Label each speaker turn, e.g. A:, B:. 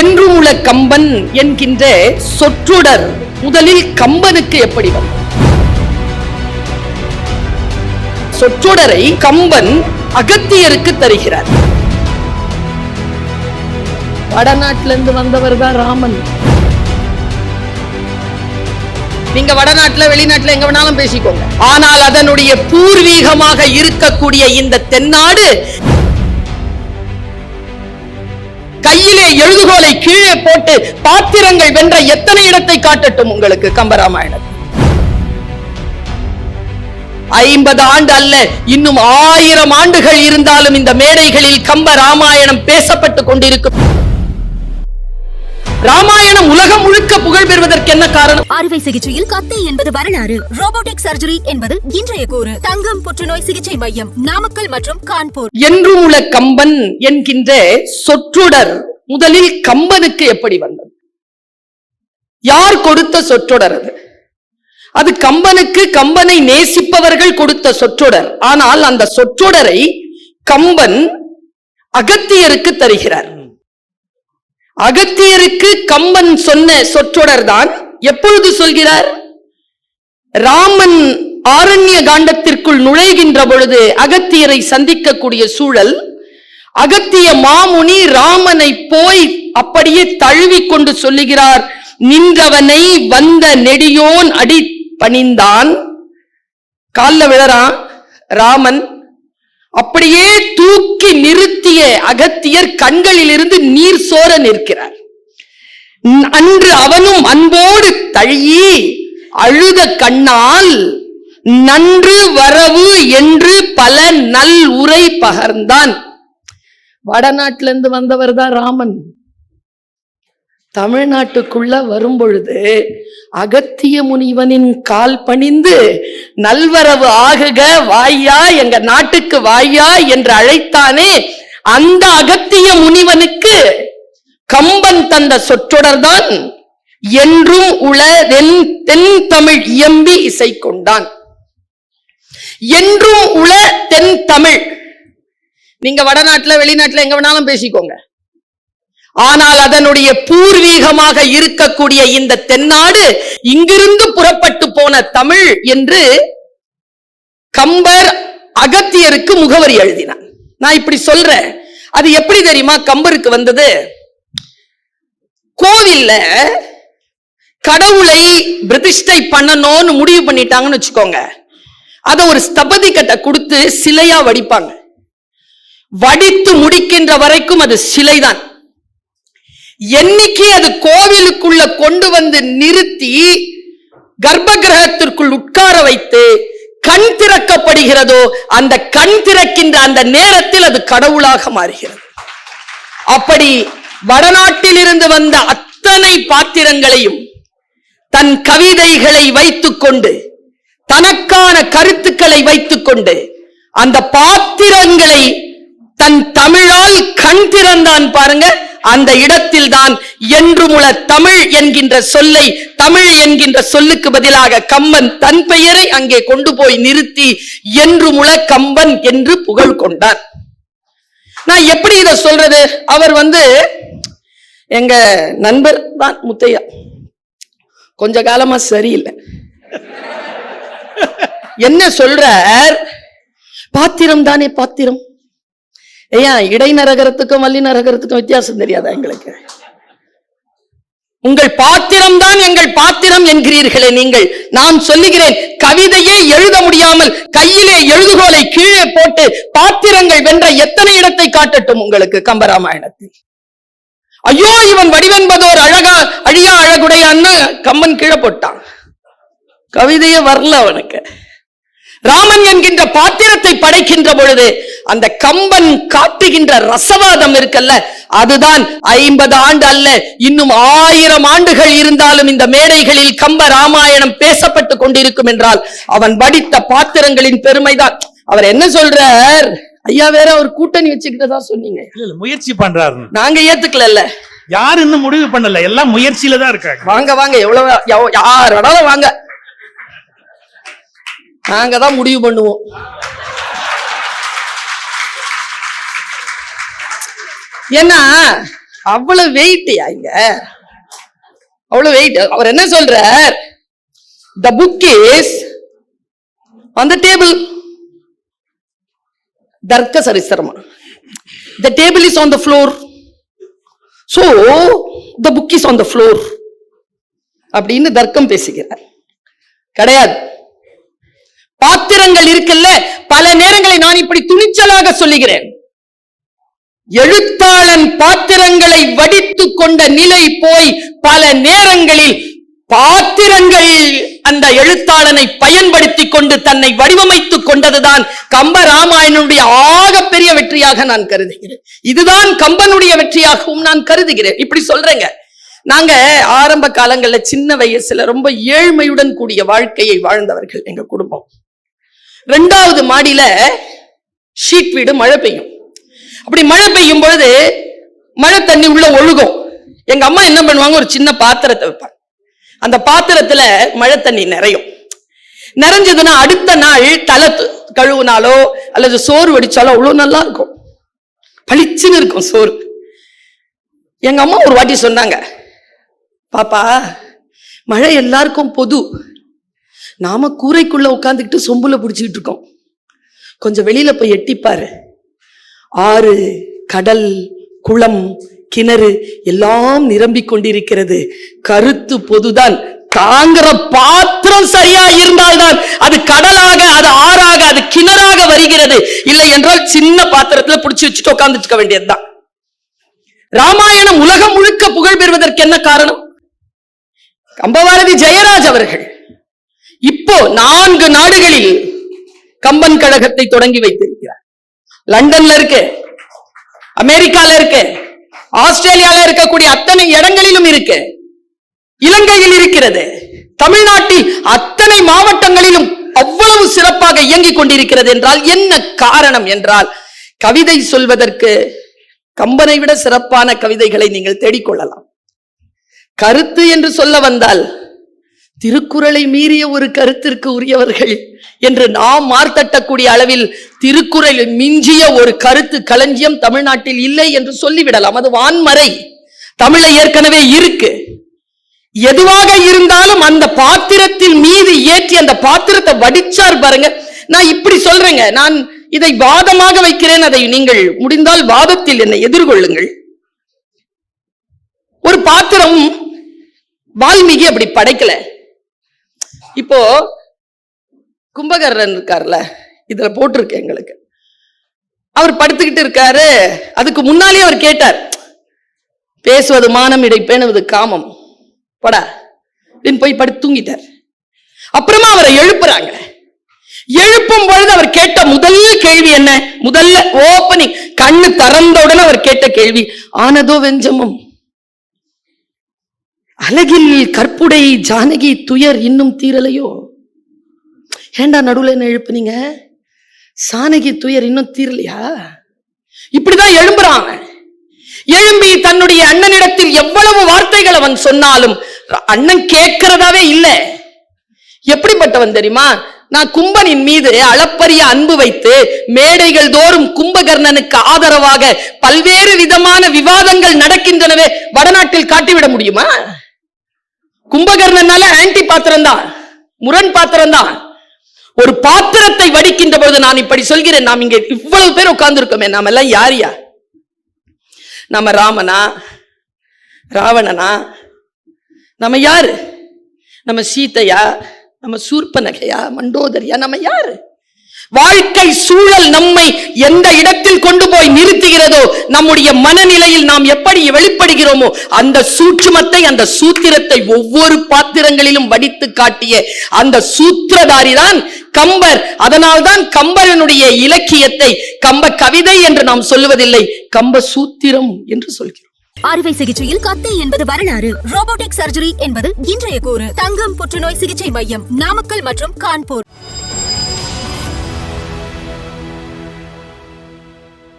A: என்றும் உள்ள கம்பன் என்கின்ற சொற்றொடர் முதலில் கம்பனுக்கு எப்படி வந்தது? சொற்றொடரை கம்பன் அகத்தியருக்கு தருகிறார். வடநாட்டில இருந்து வந்தவர் தான் ராமன். நீங்க வடநாட்டுல வெளிநாட்டுல எங்க வேணாலும் பேசிக்கோங்க. ஆனால் அதனுடைய பூர்வீகமாக இருக்கக்கூடிய இந்த தென்னாடு கையிலே எழுதுகோலை கீழே போட்டு பாத்திரங்கள் வென்ற எத்தனை இடத்தை காட்டட்டும் உங்களுக்கு கம்பராமாயணம்? ஐம்பது ஆண்டு அல்ல இன்னும் ஆயிரம் ஆண்டுகள் இருந்தாலும் இந்த மேடைகளில் கம்ப ராமாயணம் பேசப்பட்டு கொண்டிருக்கும். ராமாயணம் உலகம் முழுக்க புகழ் பெறுவதற்கு என்ன காரணம்?
B: அறுவை சிகிச்சையில் கத்தி என்பது வரலாறு. ரோபோட்டிக் சர்ஜரி என்பது இன்றைய கூறு. தங்கம் புற்றுநோய் சிகிச்சை மையம் நாமக்கல் மற்றும் கான்பூர்.
A: என்றும் உள்ள கம்பன் என்கின்ற சொற்றொடர் முதலில் கம்பனுக்கு எப்படி வந்தது? யார் கொடுத்த சொற்றொடர் அது? அது கம்பனுக்கு கம்பனை நேசிப்பவர்கள் கொடுத்த சொற்றொடர். ஆனால் அந்த சொற்றொடரை கம்பன் அகத்தியருக்கு தருகிறார். அகத்தியருக்கு கம்பன் சொன்ன சொற்றொடர் தான் எப்பொழுது சொல்கிறார்? ராமன் ஆரண்ய காண்டத்திற்குள் நுழைகின்ற பொழுது அகத்தியரை சந்திக்கக்கூடிய சூழல் அகத்திய மாமுனி ராமனை போய் அப்படியே தழுவி கொண்டு சொல்லுகிறார் நின்றவனை வந்த நெடியோன் அடி பணிந்தான். கால்ல விழறான் ராமன் அப்படியே தூக்கி நிறுத்திய அகத்தியர் கண்களிலிருந்து நீர் சோர நிற்கிறார். அன்று அவனும் அன்போடு தழுகி அழுத கண்ணால் நன்று வரவு என்று பல நல் உரை பகர்ந்தான். வடநாட்டில இருந்து வந்தவர் தான் ராமன். தமிழ்நாட்டுக்குள்ள வரும்பொழுது அகத்திய முனிவனின் கால் பணிந்து நல்வரவு ஆகுக வாயா எங்க நாட்டுக்கு வாயா என்று அழைத்தானே அந்த அகத்திய முனிவனுக்கு கம்பன் தந்த சொற்றொடர்தான் என்றும் உள தென் தமிழ் இயம்பி இசை கொண்டான் என்றும் உள தென் தமிழ் நீங்க வடநாட்டுல வெளிநாட்டுல எங்க வேணாலும் பேசிக்கோங்க. ஆனால் அதனுடைய பூர்வீகமாக இருக்கக்கூடிய இந்த தென்னாடு இங்கிருந்து புறப்பட்டு போன தமிழ் என்று கம்பர் அகத்தியருக்கு முகவரி எழுதினார் நான் இப்படி சொல்றேன். அது எப்படி தெரியுமா? கம்பருக்கு வந்தது. கோவில்ல கடவுளை பிரதிஷ்டை பண்ணணும்னு முடிவு பண்ணிட்டாங்கன்னு வச்சுக்கோங்க. அதை ஒரு ஸ்தபதி கட்ட கொடுத்து சிலையா வடிப்பாங்க. வடித்து முடிக்கின்ற வரைக்கும் அது சிலைதான். என்னைக்கு அது கோவிலுக்குள்ள கொண்டு வந்து நிறுத்தி கர்ப்ப கிரகத்திற்குள் உட்கார வைத்து கண் திறக்கப்படுகிறதோ அந்த கண் திறக்கின்ற அந்த நேரத்தில் அது கடவுளாக மாறுகிறது. அப்படி வடநாட்டில் இருந்து வந்த அத்தனை பாத்திரங்களையும் தன் கவிதைகளை வைத்துக்கொண்டு தனக்கான கருத்துக்களை வைத்துக்கொண்டு அந்த பாத்திரங்களை தன் தமிழால் கண் திறந்தான் பாருங்க அந்த இடத்தில் தான் என்றுமுள தமிழ் என்கின்ற சொல்லை தமிழ் என்கின்ற சொல்லுக்கு பதிலாக கம்பன் தன் பெயரை அங்கே கொண்டு போய் நிறுத்தி என்றுமுள கம்பன் என்று புகழ் கொண்டார் நான் எப்படி இதை சொல்றது? அவர் வந்து எங்க நண்பர் தான் முத்தையா. கொஞ்ச காலமா சரியில்லை. என்ன சொல்றார்? பாத்திரம் தானே பாத்திரம்? ஐயா இடைநரகரத்துக்கும் வள்ளி நரகரத்துக்கும் வித்தியாசம் தெரியாதா எங்களுக்கு? உங்கள் பாத்திரம் தான் எங்கள் பாத்திரம் என்கிறீர்களே நீங்கள். நான் சொல்லுகிறேன் கவிதையே எழுத முடியாமல் கையிலே எழுதுகோலை கீழே போட்டு பாத்திரங்கள் வென்ற எத்தனை இடத்தை காட்டட்டும் உங்களுக்கு கம்பராமாயணத்தில்? ஐயோ இவன் வடிவென்பதோர் அழகா அழியா அழகுடையான்னு கம்மன் கீழே போட்டான். கவிதையே வரல அவனுக்கு. ராமன் என்கின்ற பாத்திரத்தை படைக்கின்ற பொழுது அந்த கம்பன் காட்டுகின்ற ரசவாதம் இருக்குல்ல அதுதான் ஐம்பது ஆண்டு அல்ல இன்னும் ஆயிரம் ஆண்டுகள் இருந்தாலும் இந்த மேடைகளில் கம்ப ராமாயணம் பேசப்பட்டு கொண்டிருக்கும் என்றால் அவன் வடித்த பாத்திரங்களின் பெருமைதான். அவர் என்ன சொல்றார்? ஐயா வேற அவர் கூட்டணி வச்சுக்கிட்டதா சொன்னீங்க.
C: இல்ல முயற்சி பண்றாரு
A: நாங்க ஏத்துக்கல
C: யார் இன்னும் முடிவு பண்ணல எல்லாம் முயற்சியில தான் இருக்காங்க.
A: வாங்க வாங்க எவ்வளவு எவ்- யார் வேணாலும் வாங்க. நாங்க தான் முடிவு பண்ணுவோம். ஏன்னா அவ்வளவு வெயிட் இங்க? அவ்வளவு வெயிட் அவர் என்ன சொல்றார்? The book is on the table தர்க்க சரித்திரமா the table is on the floor so the book is on the floor அப்படின்னு தர்க்கம் பேசுகிறார். கிடையாது. பாத்திரங்கள் இருக்குல்ல பல நேரங்களை நான் இப்படி துணிச்சலாக சொல்லுகிறேன். எழுத்தாளன் பாத்திரங்களை வடித்து கொண்ட நிலை போய் பல நேரங்களில் பாத்திரங்கள் அந்த எழுத்தாளனை பயன்படுத்தி கொண்டு தன்னை வடிவமைத்துக் கொண்டதுதான் கம்ப ராமாயணனுடைய ஆகப்பெரிய வெற்றியாக நான் கருதுகிறேன். இதுதான் கம்பனுடைய வெற்றியாகவும் நான் கருதுகிறேன். இப்படி சொல்றேங்க. நாங்க ஆரம்ப காலங்கள்ல சின்ன வயசுல ரொம்ப ஏழ்மையுடன் கூடிய வாழ்க்கையை வாழ்ந்தவர்கள் எங்க குடும்பம். ரெண்டாவது மாடியில ஷீட் வீடு மழை பெய்யும். அப்படி மழை பெய்யும் பொழுது மழை தண்ணி உள்ள ஒழுகும். எங்க அம்மா என்ன பண்ணுவாங்க? ஒரு சின்ன பாத்திரத்தை வைப்பாங்க. அந்த பாத்திரத்துல மழை தண்ணி நிறையும். நிறைஞ்சதுன்னா அடுத்த நாள் தலை கழுவுனாலோ அல்லது சோறு வடிச்சாலோ அவ்வளவு நல்லா இருக்கும். பளிச்சுன்னு இருக்கும் சோறு. எங்க அம்மா ஒரு வாட்டி சொன்னாங்க பாப்பா மழை எல்லாருக்கும் பொது. நாம கூரைக்குள்ள உட்காந்துக்கிட்டு சொம்புல பிடிச்சிக்கிட்டு இருக்கோம். கொஞ்சம் வெளியில போய் எட்டிப்பாரு ஆறு கடல் குளம் கிணறு எல்லாம் நிரம்பிக் கொண்டிருக்கிறது. கருத்து பொதுதான். தாங்கிற பாத்திரம் சரியா இருந்தால்தான் அது கடலாக அது ஆறாக அது கிணறாக வருகிறது. இல்லை என்றால் சின்ன பாத்திரத்துல பிடிச்சி வச்சுட்டு உட்கார்ந்துட்டு இருக்க வேண்டியதுதான். ராமாயணம் உலகம் முழுக்க புகழ் பெறுவதற்கு என்ன காரணம்? கம்பபாரதி ஜெயராஜ் அவர்கள் இப்போ நான்கு நாடுகளில் கம்பன் கழகத்தை தொடங்கி வைத்திருக்கிறார். லண்டன்ல இருக்கு அமெரிக்கால இருக்கு ஆஸ்திரேலியால இருக்கக்கூடிய அத்தனை இடங்களிலும் இருக்கு இலங்கையில் இருக்கிறது தமிழ்நாட்டில் அத்தனை மாவட்டங்களிலும் அவ்வளவு சிறப்பாக இயங்கிக் கொண்டிருக்கிறது என்றால் என்ன காரணம் என்றால் கவிதை சொல்வதற்கு கம்பனை விட சிறப்பான கவிதைகளை நீங்கள் தேடிக்கொள்ளலாம். கருத்து என்று சொல்ல வந்தால் திருக்குறளை மீறிய ஒரு கருத்திற்கு உரியவர்கள் என்று நாம் மார்த்தட்டக்கூடிய அளவில் திருக்குறளை மிஞ்சிய ஒரு கருத்து களஞ்சியம் தமிழ்நாட்டில் இல்லை என்று சொல்லிவிடலாம். அது வான்மறை. தமிழை ஏற்கனவே இருக்கு. எதுவாக இருந்தாலும் அந்த பாத்திரத்தில் மீது ஏற்றி அந்த பாத்திரத்தை வடிச்சார் பாருங்க. நான் இப்படி சொல்றேங்க. நான் இதை வாதமாக வைக்கிறேன். அதை நீங்கள் முடிந்தால் வாதத்தில் என்னை எதிர்கொள்ளுங்கள். ஒரு பாத்திரம் வால்மீகி அப்படி படைக்கல. இப்போ கும்பகர்ணன் இருக்கார்ல இதுல போட்டிருக்கு எங்களுக்கு. அவர் படுத்துக்கிட்டு இருக்காரு. அதுக்கு முன்னாலே அவர் கேட்டார் பேசுவது மானம் இடை பேணுவது காமம். போடா. அப்படின்னு போய் படுத்து தூங்கிட்டார். அப்புறமா அவரை எழுப்புறாங்க. எழுப்பும் பொழுது அவர் கேட்ட முதல் கேள்வி என்ன? முதல்ல ஓப்பனிங் கண்ணு திறந்த உடனே அவர் கேட்ட கேள்வி ஆனதோ வெஞ்சமும் அழகில் கற்புடை ஜானகி துயர் இன்னும் தீரலையோ? ஏண்டா நடுவில் என்ன எழுப்புனீங்க? சானகி துயர் இன்னும் தீரலையா? இப்படிதான் எழும்புறான் எழும்பி தன்னுடைய அண்ணனிடத்தில் எவ்வளவு வார்த்தைகள் அவன் சொன்னாலும் அண்ணன் கேட்கிறதாவே இல்லை. எப்படிப்பட்டவன் தெரியுமா? நான் கும்பனின் மீது அளப்பரிய அன்பு வைத்து மேடைகள் தோறும் கும்பகர்ணனுக்கு ஆதரவாக பல்வேறு விதமான விவாதங்கள் நடக்கின்றனவே வடநாட்டில் காட்டிவிட முடியுமா? கும்பகர்ணனால ஆன்டி பாத்திரம் தான் முரண் பாத்திரம் தான். ஒரு பாத்திரத்தை வடிக்கின்ற பொழுது நான் இப்படி சொல்கிறேன் நாம் இங்கே இவ்வளவு பேர் உட்கார்ந்துருக்கோமே நாம எல்லாம் யார் யார்? நம்ம ராமனா ராவணனா நம்ம யாரு? நம்ம சீதையா நம்ம சூர்பனகையா மண்டோதரியா நம்ம யாரு? வாழ்க்கை சூழல் நம்மை எந்த இடத்தில் கொண்டு போய் நிறுத்துகிறதோ நம்முடைய மனநிலையில் நாம் எப்படி வெளிப்படுகிறோமோ அந்த சூட்சுமத்தை அந்த சூத்திரத்தை ஒவ்வொரு பாத்திரங்களிலும் வடித்து காட்டிய அந்த சூத்திரதாரி தான் கம்பர். அதனால்தான் கம்பரனுடைய இலக்கியத்தை கம்ப கவிதை என்று நாம் சொல்லுவதில்லை கம்ப சூத்திரம் என்று சொல்கிறோம்.
B: அறுவை சிகிச்சையில் கத்தை என்பது வரலாறு. ரோபோட்டிக் சர்ஜரி என்பது இன்றைய கூறு. தங்கம் புற்றுநோய் சிகிச்சை மையம் நாமக்கல் மற்றும் கான்பூர்.